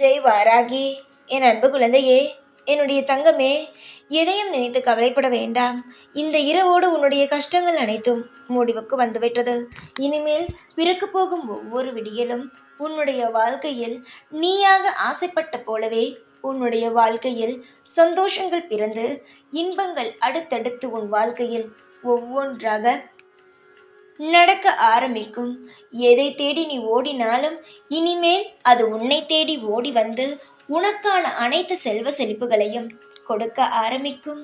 ஜெய் வாராகி என் அன்பு குழந்தையே என்னுடைய தங்கமே எதையும் நினைத்து கவலைப்பட வேண்டாம். இந்த இரவோடு உன்னுடைய கஷ்டங்கள் அனைத்தும் முடிவுக்கு வந்துவிட்டது. இனிமேல் பிறக்க போகும் ஒவ்வொரு விடியலும் உன்னுடைய வாழ்க்கையில் நீயாக ஆசைப்பட்ட போலவே உன்னுடைய வாழ்க்கையில் சந்தோஷங்கள் பிறந்து இன்பங்கள் அடுத்தடுத்து உன் வாழ்க்கையில் ஒவ்வொன்றாக நடக்க ஆரம்பிக்கும். எதை தேடி நீ ஓடினாலும் இனிமேல் அது உன்னை தேடி ஓடி வந்து உனக்கான அனைத்து செல்வ செழிப்புகளையும் கொடுக்க ஆரம்பிக்கும்.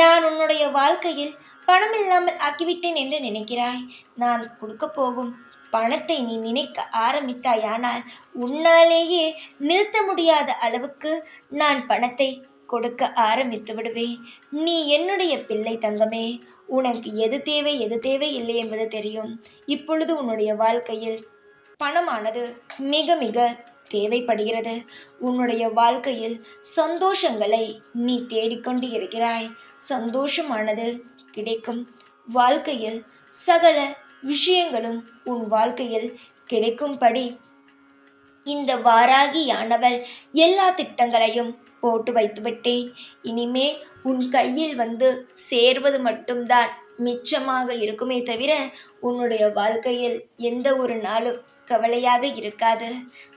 நான் உன்னுடைய வாழ்க்கையில் பணம் இல்லாமல் ஆக்கிவிட்டேன் என்று நினைக்கிறாய். நான் கொடுக்க போகும் பணத்தை நீ நினைக்க ஆரம்பித்தாயானால் உன்னாலேயே நிறுத்த முடியாத அளவுக்கு நான் பணத்தை கொடுக்க ஆரம்பித்து விடுவேன். நீ என்னுடைய பிள்ளை தங்கமே உனக்கு எது தேவை எது தேவை இல்லை என்பது தெரியும். இப்பொழுது உன்னுடைய வாழ்க்கையில் பணமானது மிக மிக தேவைப்படுகிறது. உன்னுடைய வாழ்க்கையில் சந்தோஷங்களை நீ தேடிக்கொண்டு இருக்கிறாய். சந்தோஷமானது கிடைக்கும். வாழ்க்கையில் சகல விஷயங்களும் உன் வாழ்க்கையில் கிடைக்கும்படி. இந்த வாராகியானவள் எல்லா திட்டங்களையும் போட்டு வைத்துவிட்டேன். இனிமே உன் கையில் வந்து சேர்வது மட்டும்தான் மிச்சமாக இருக்குமே தவிர உன்னுடைய வாழ்க்கையில் எந்த ஒரு நாளும் கவலையாக இருக்காது.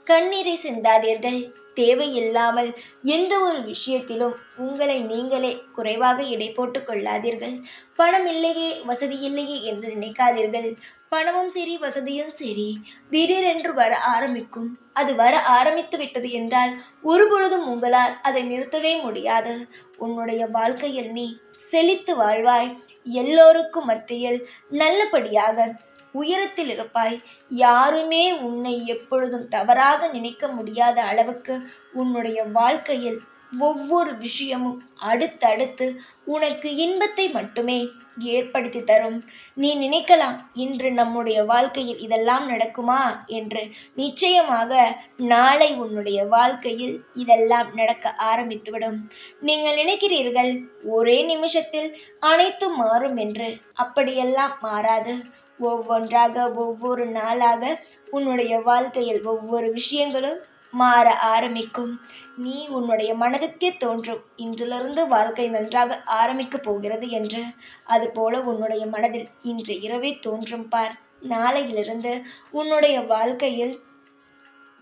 கண்ணீரை சிந்தாதீர்கள். தேவையில்லாமல் எந்த ஒரு விஷயத்திலும் உங்களை நீங்களே குறைவாக இடை போட்டு கொள்ளாதீர்கள். பணம் இல்லையே வசதி இல்லையே என்று நினைக்காதீர்கள். பணமும் சரி வசதியும் சரி. திடீரென்று வர ஆரம்பிக்கும். அது வர ஆரம்பித்து விட்டது என்றால் ஒருபொழுதும் உங்களால் அதை நிறுத்தவே முடியாது. உன்னுடைய வாழ்க்கையில் நீ செழித்து வாழ்வாய். எல்லோருக்கும் மத்தியில் நல்லபடியாக உயரத்தில் இருப்பாய். யாருமே உன்னை எப்பொழுதும் தவறாக நினைக்க முடியாத அளவுக்கு உன்னுடைய வாழ்க்கையில் ஒவ்வொரு விஷயமும் அடுத்தடுத்து உனக்கு இன்பத்தை மட்டுமே ஏற்படுத்தி தரும் நீ நினைக்கலாம் இன்று நம்முடைய வாழ்க்கையில் இதெல்லாம் நடக்குமா என்று நிச்சயமாக நாளை உன்னுடைய வாழ்க்கையில் இதெல்லாம் நடக்க ஆரம்பித்துவிடும். நீங்கள் நினைக்கிறீர்கள் ஒரே நிமிஷத்தில் அனைத்தும் மாறும் என்று. அப்படியெல்லாம் மாறாது. ஒவ்வொன்றாக ஒவ்வொரு நாளாக உன்னுடைய வாழ்க்கையில் ஒவ்வொரு விஷயங்களும் மாற ஆரம்பிக்கும். நீ உன்னுடைய மனதுக்கே தோன்றும். இன்றிலிருந்து வாழ்க்கை நன்றாக ஆரம்பிக்கப் போகிறது என்று. அதுபோல உன்னுடைய மனதில் இன்று இரவே தோன்றும் பார். நாளையிலிருந்து உன்னுடைய வாழ்க்கையில்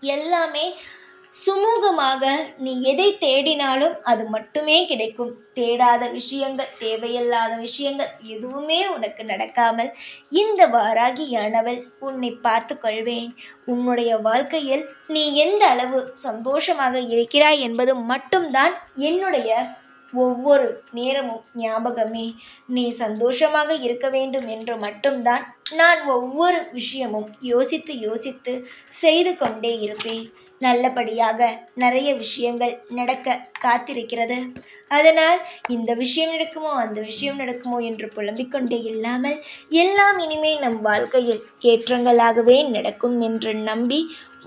எல்லாமே சுமூகமாக நீ எதை தேடினாலும் அது மட்டுமே கிடைக்கும். தேடாத விஷயங்கள் தேவையில்லாத விஷயங்கள் எதுவுமே உனக்கு நடக்காமல் இந்த வாராகியானவள் உன்னை பார்த்து கொள்வேன். உன்னுடைய வாழ்க்கையில் நீ எந்த அளவு சந்தோஷமாக இருக்கிறாய் என்பது மட்டும்தான் என்னுடைய ஒவ்வொரு நேரமும் ஞாபகமே. நீ சந்தோஷமாக இருக்க வேண்டும் என்று மட்டும்தான் நான் ஒவ்வொரு விஷயமும் யோசித்து யோசித்து செய்து கொண்டே இருப்பேன். நல்லபடியாக நிறைய விஷயங்கள் நடக்க காத்திருக்கிறது. அதனால் இந்த விஷயம் நடக்குமோ அந்த விஷயம் நடக்குமோ என்று புலம்பிக்கொண்டே இல்லாமல் எல்லாம் இனிமேல் நம் வாழ்க்கையில் ஏற்றங்களாகவே நடக்கும் என்று நம்பி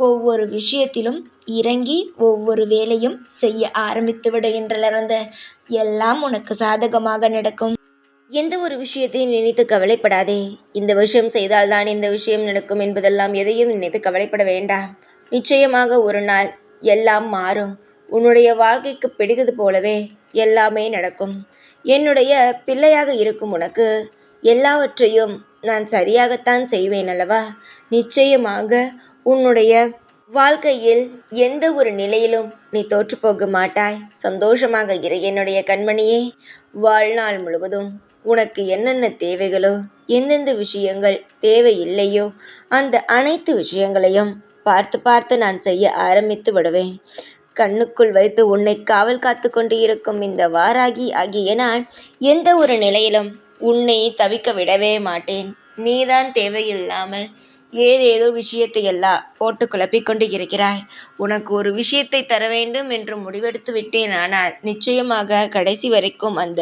ஒவ்வொரு விஷயத்திலும் இறங்கி ஒவ்வொரு வேலையும் செய்ய ஆரம்பித்து விட என்றிலிருந்து எல்லாம் உனக்கு சாதகமாக நடக்கும். எந்த ஒரு விஷயத்தையும் நினைத்து கவலைப்படாதே. இந்த விஷயம் செய்தால்தான் இந்த விஷயம் நடக்கும் என்பதெல்லாம் எதையும் நினைத்து கவலைப்பட வேண்டாம். நிச்சயமாக ஒரு நாள் எல்லாம் மாறும். உன்னுடைய வாழ்க்கைக்கு பிடித்தது போலவே எல்லாமே நடக்கும். என்னுடைய பிள்ளையாக இருக்கும் உனக்கு எல்லாவற்றையும் நான் சரியாகத்தான் செய்வேன் அல்லவா? நிச்சயமாக உன்னுடைய வாழ்க்கையில் எந்த ஒரு நிலையிலும் நீ தோற்றுப்போக மாட்டாய். சந்தோஷமாக இரு என்னுடைய கண்மணியே. வாழ்நாள் முழுவதும் உனக்கு என்னென்ன தேவைகளோ எந்தெந்த விஷயங்கள் தேவையில்லையோ அந்த அனைத்து விஷயங்களையும் பார்த்து பார்த்து நான் செய்ய ஆரம்பித்து விடுவேன். கண்ணுக்குள் வைத்து உன்னை காவல் காத்து கொண்டு இருக்கும் இந்த வாராகி ஆகிய நான் எந்த ஒரு நிலையிலும் உன்னை தவிக்க விடவே மாட்டேன். நீதான் தேவையில்லாமல் ஏதேதோ விஷயத்தை எல்லாம் போட்டு குழப்பிக்கொண்டு இருக்கிறாய் உனக்கு ஒரு விஷயத்தை தர வேண்டும் என்று முடிவெடுத்து விட்டேன். ஆனால் நிச்சயமாக கடைசி வரைக்கும் அந்த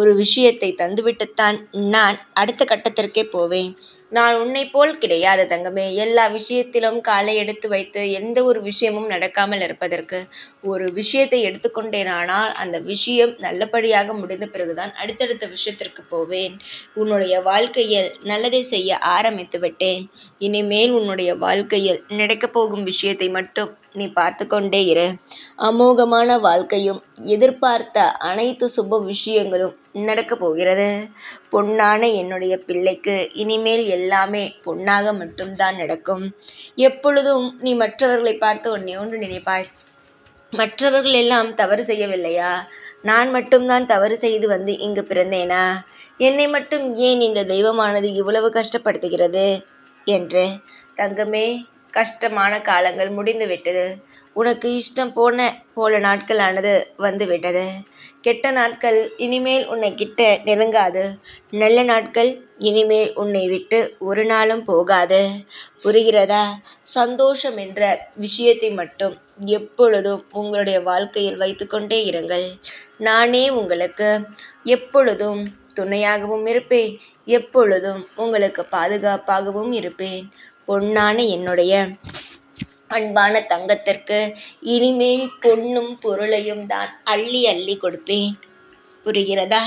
ஒரு விஷயத்தை தந்துவிட்டுத்தான் நான் அடுத்த கட்டத்திற்கே போவேன். நான் உன்னை போல் கிடையாது தங்கமே. எல்லா விஷயத்திலும் காலை எடுத்து வைத்து எந்த ஒரு விஷயமும் நடக்காமல் இருப்பதற்கு ஒரு விஷயத்தை எடுத்துக்கொண்டேனானால் அந்த விஷயம் நல்லபடியாக முடிந்த பிறகுதான் அடுத்தடுத்த விஷயத்திற்கு போவேன். உன்னுடைய வாழ்க்கையில் நல்லதை செய்ய ஆரம்பித்து விட்டேன். இனிமேல் உன்னுடைய வாழ்க்கையில் நடக்கப் போகும் விஷயத்தை மட்டும் நீ பார்த்து கொண்டே இரு. அமோகமான வாழ்க்கையும் எதிர்பார்த்த அனைத்து சுப விஷயங்களும் நடக்கப் போகிறது. பொன்னான என்னுடைய பிள்ளைக்கு இனிமேல் எல்லாமே பொன்னாக மட்டும்தான் நடக்கும். எப்பொழுதும் நீ மற்றவர்களை பார்த்து ஒன்றே ஒன்று நினைப்பாய். மற்றவர்கள் எல்லாம் தவறு செய்யவில்லையா? நான் மட்டும்தான் தவறு செய்து வந்து இங்கு பிறந்தேனா? என்னை மட்டும் ஏன் இந்த தெய்வமானது இவ்வளவு கஷ்டப்படுத்துகிறது? என்று தங்கமே கஷ்டமான காலங்கள் முடிந்துவிட்டது. உனக்கு இஷ்டம் போன போல நாட்களானது வந்துவிட்டது. கெட்ட நாட்கள் இனிமேல் உன்னை கிட்ட நெருங்காது. நல்ல நாட்கள் இனிமேல் உன்னை விட்டு ஒரு நாளும் போகாது. புரிகிறதா? சந்தோஷம் என்ற விஷயத்தை மட்டும் எப்பொழுதும் உங்களுடைய வாழ்க்கையில் வைத்துக்கொண்டே இருங்கள். நானே உங்களுக்கு எப்பொழுதும் துணையாகவும் இருப்பேன். எப்பொழுதும் உங்களுக்கு பாதுகாப்பாகவும் இருப்பேன். பொன்னான என்னுடைய அன்பான தங்கத்திற்கு இனிமேல் பொன்னும் பொருளையும் தான் அள்ளி அள்ளி கொடுப்பேன். புரிகிறதா?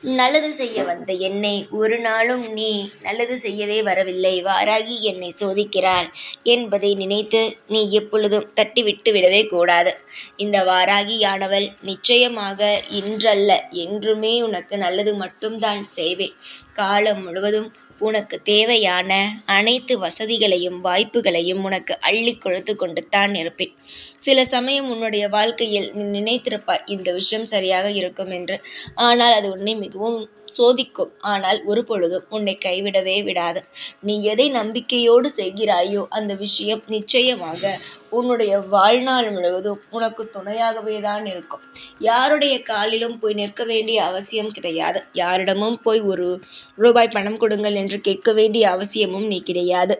நல்லது செய்ய வந்த என்னை ஒரு நாளும் நீ நல்லது செய்யவே வரவில்லை. வாராகி என்னை சோதிக்கிறாள் என்பதை நினைத்து நீ எப்பொழுதும் தட்டிவிட்டு விடவே கூடாது. இந்த வாராகியானவள் நிச்சயமாக இன்றல்ல. என்றுமே உனக்கு நல்லது மட்டும்தான் செய்வேன். காலம் முழுவதும் உனக்கு தேவையான அனைத்து வசதிகளையும் வாய்ப்புகளையும் உனக்கு அள்ளி கொடுத்து கொண்டு தான் இருப்பேன். சில சமயம் உன்னுடைய வாழ்க்கையில் நீ நினைத்திருப்பாய் இந்த விஷயம் சரியாக இருக்கும் என்று. ஆனால் அது உன்னை மிகவும் சோதிக்கும். ஆனால் ஒரு பொழுதும் உன்னை கைவிடவே விடாது. நீ எதை நம்பிக்கையோடு செய்கிறாயோ அந்த விஷயம் நிச்சயமாக உன்னுடைய வாழ்நாள் முழுவதும் உனக்கு துணையாகவே தான் இருக்கும். யாருடைய காலிலும் போய் நிற்க வேண்டிய அவசியம் கிடையாது. யாரிடமும் போய் ஒரு ரூபாய் பணம் கொடுங்கள் என்று கேட்க வேண்டிய அவசியமும் நீ கிடையாது.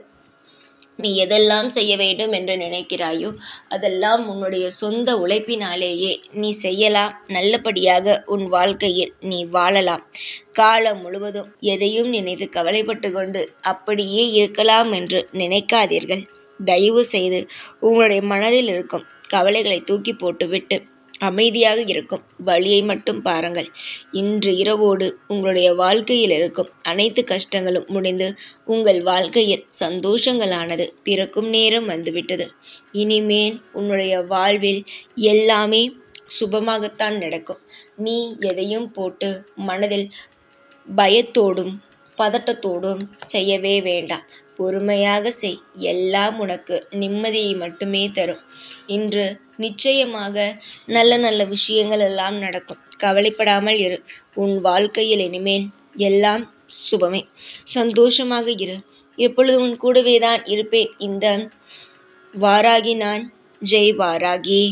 நீ எதெல்லாம் செய்ய வேண்டும் என்று நினைக்கிறாயோ அதெல்லாம் உன்னுடைய சொந்த உழைப்பினாலேயே நீ செய்யலாம். நல்லபடியாக உன் வாழ்க்கையில் நீ வாழலாம். காலம் முழுவதும் எதையும் நினைத்து கவலைப்பட்டு கொண்டு அப்படியே இருக்கலாம் என்று நினைக்காதீர்கள். தயவு செய்து உங்களுடைய மனதில் இருக்கும் கவலைகளை தூக்கி போட்டுவிட்டு அமைதியாக இருக்கும் வழியை மட்டும் பாருங்கள். இன்று இரவோடு உங்களுடைய வாழ்க்கையில் இருக்கும் அனைத்து கஷ்டங்களும் முடிந்து உங்கள் வாழ்க்கையில் சந்தோஷங்களானது பிறக்கும் நேரம் வந்துவிட்டது. இனிமேல் உன்னுடைய வாழ்வில் எல்லாமே சுபமாகத்தான் நடக்கும். நீ எதையும் போட்டு மனதில் பயத்தோடும் பதட்டத்தோடும் செய்யவே வேண்டாம். பொறுமையாக செய். எல்லாம் உனக்கு நிம்மதியை மட்டுமே தரும். இன்று நிச்சயமாக நல்ல நல்ல விஷயங்கள் எல்லாம் நடக்கும். கவலைப்படாமல் இரு. உன் வாழ்க்கையில் இனிமேல் எல்லாம் சுபமே. சந்தோஷமாக இரு. எப்பொழுது உன் கூடவே தான் இருப்பேன். இந்த வாராகி நான். ஜெய் வாராகி.